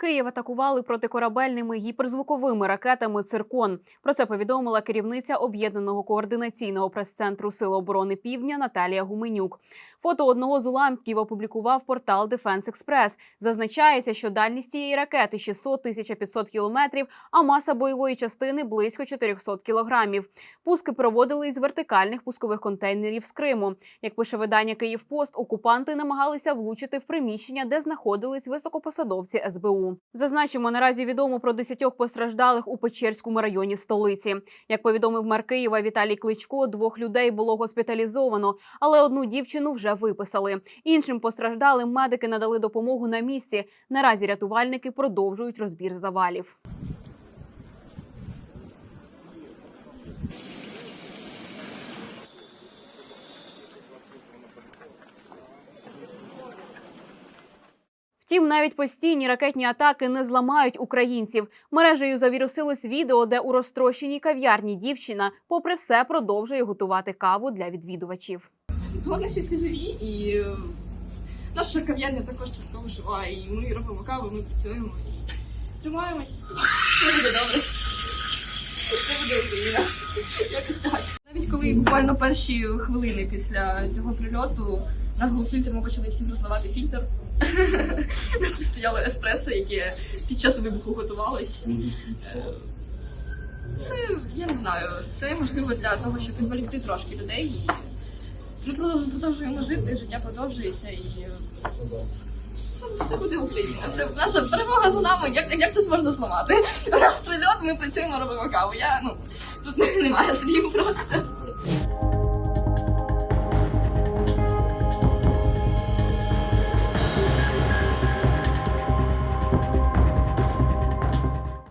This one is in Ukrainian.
Київ атакували протикорабельними гіперзвуковими ракетами Циркон. Про це повідомила керівниця об'єднаного координаційного прес-центру Сил оборони Півдня Наталія Гуменюк. Фото одного з уламків опублікував портал Defense Express. Зазначається, що дальність цієї ракети 600-1500 кілометрів, а маса бойової частини близько 400 кілограмів. Пуски проводили із вертикальних пускових контейнерів з Криму. Як пише видання Київпост, окупанти намагалися влучити в приміщення, де знаходились високопосадовці СБУ. Зазначимо, наразі відомо про десятьох постраждалих у Печерському районі столиці. Як повідомив мер Києва Віталій Кличко, двох людей було госпіталізовано, але одну дівчину вже виписали. Іншим постраждалим медики надали допомогу на місці. Наразі рятувальники продовжують розбір завалів. Втім, навіть постійні ракетні атаки не зламають українців. Мережею завірусилось відео, де у розтрощеній кав'ярні дівчина, попри все, продовжує готувати каву для відвідувачів. Головне, що всі живі, і е, наша кав'ярня також частково жива. І ми робимо каву, ми працюємо і тримаємось. Все буде добре. Все буде Україна. Якось так. Навіть коли буквально перші хвилини після цього прильоту нас був фільтр, ми почали всім розливати фільтр. Тут стояло еспресо, яке під час вибуху готувалось. Е, Це я не знаю. Це можливо для того, щоб відволікти трошки людей. І ми продовжуємо, жити, життя продовжується і е, все, все буде Україна. Все, наша перемога за нами. Як, як це можна зламати? У нас прильот, ми працюємо, робимо каву. Я ну тут немає слів просто.